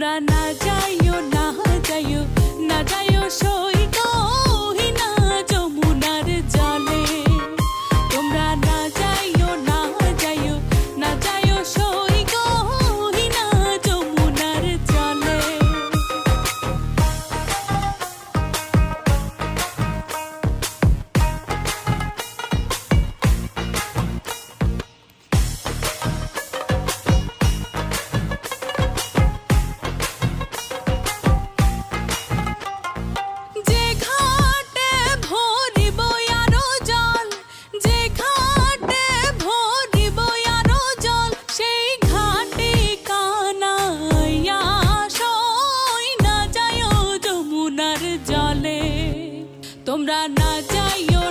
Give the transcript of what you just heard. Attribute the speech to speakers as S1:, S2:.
S1: তোমরা না যাইও না যাইও না যাইও জলে। তোমরা না যাইও